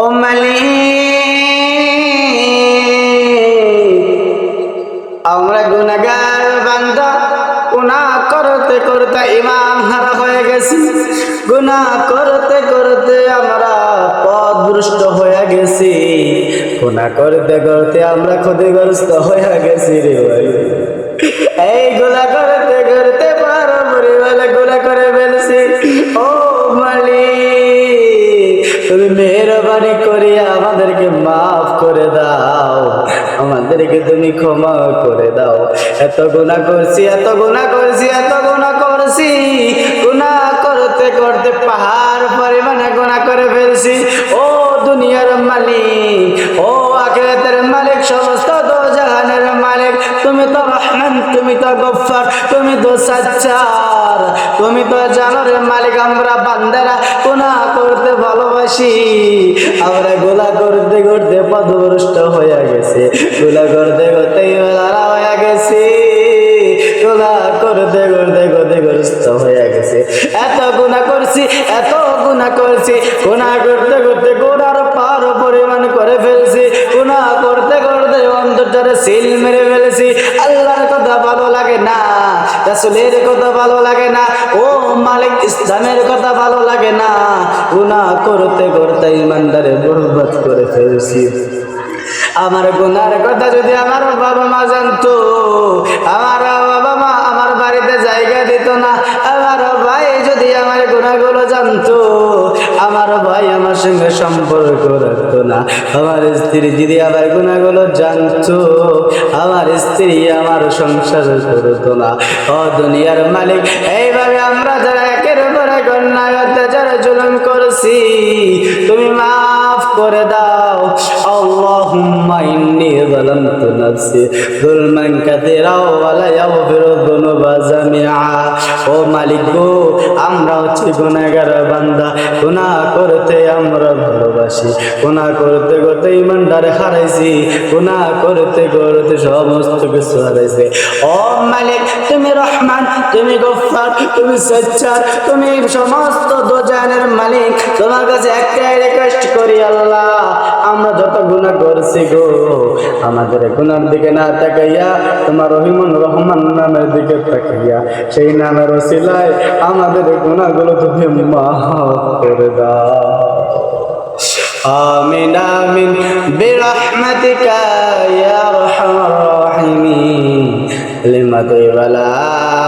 ও মালিক আমরা গুনাগার বান্দা গুনা করতে করতে ইমাম হারা হয়ে গেছি। গুনা করতে করতে আমরা পদভ্রষ্ট হয়ে গেছি। গুনা করতে করতে আমরা ক্ষতিগ্রস্ত হয়ে গেছি রে ভাই। এই গুলা করতে তুমি মেহরবানি করিয়া আমাদেরকে মাফ করে দাও। আমাদেরকে তুমি ক্ষমা করে দাও। এত গুণা করছি, এত গুণা করছি, এত গুণা করছি। গুণা করতে করতে পাহাড় পরিমাণে গুণা করে ফেলছি। ও দুনিয়ার মালিক, ও আখেরাতের মালিক, সমস্ত দো জাহানের মালিক। তুমি তো রহমান, তুমি তো গফার তুমি তো সাচ্চার তুমি তো জানো রে মালিক, আমরা বান্দারা ভালোবাসি। আমরা গোলা করতে করতে পদভ্রষ্ট হয়ে গেছে। গোলা করতে করতে হয়ে গোলা করতে করতে ক্ষতিগ্রস্ত হয়ে গেছে। এত গুণা করছি, এত গুণা করছি। গুণা করতে করতে গোড়ার পার পরিমাণ করে ফেলছি। গুণা করতে করতে সিল মেরে ফেলেছি। আল্লাহর কথা ভালো লাগে না, রাসুলের কথা ভালো লাগে না, ও মালিক ইসলামের কথা ভালো লাগে না। গুণা করতে করতে ইমানদারে বরবাদ করে ফেলছি। আমার গুনার কথা যদি আমার বাবা মা জানতো, আমার বাবা মা আমার বাড়িতে জায়গা দিত না, আমার ভাই যদি আমার গুণাগুলো জানতো, আমার ভাই আমার সঙ্গে সম্পর্ক রাখতো না। আমার স্ত্রী যদি আমার গুণাগুলো জানতো, আমার স্ত্রী আমার সংসার করতো না। ও দুনিয়ার মালিক, এইভাবে আমরা যারা একের পর এক অন্যায়, অত্যাচার, জুলুম করছি তুমি মাফ করে দাও। আল্লাহুম্মা যালামতু নাফসি যুলমান কাসীরা ইয়াগফিরু যুনুবা জামিআ। ও মালিক গো, আমরা হচ্ছে গুনাহগার বান্দা। গুনাহ করতে আমরা ভালোবাসি। গুনাহ করতে করতে ইমানদারে হারাইছি। গুনাহ করতে করতে সমস্ত কিছু হারাইছি। ও মালিক, তুমি রহমান তুমি গফফার তুমি সচ্চার তুমি সমস্ত দোজানের মালিক তোমার কাছে একটাই রিকোয়েস্ট করি আল্লাহ আমরা যত গুনাহ করছি গো আমাদের গুনার দিকে না তাকাইয়া তোমার রহিমন রহমান নামের দিকে তাকাইয়া সেই নামের ওসিলায় আমাদের গুনাহগুলো তুমি মাফ করে দাও آمين آمين برحمتك يا أرحم الراحمين كلمة لا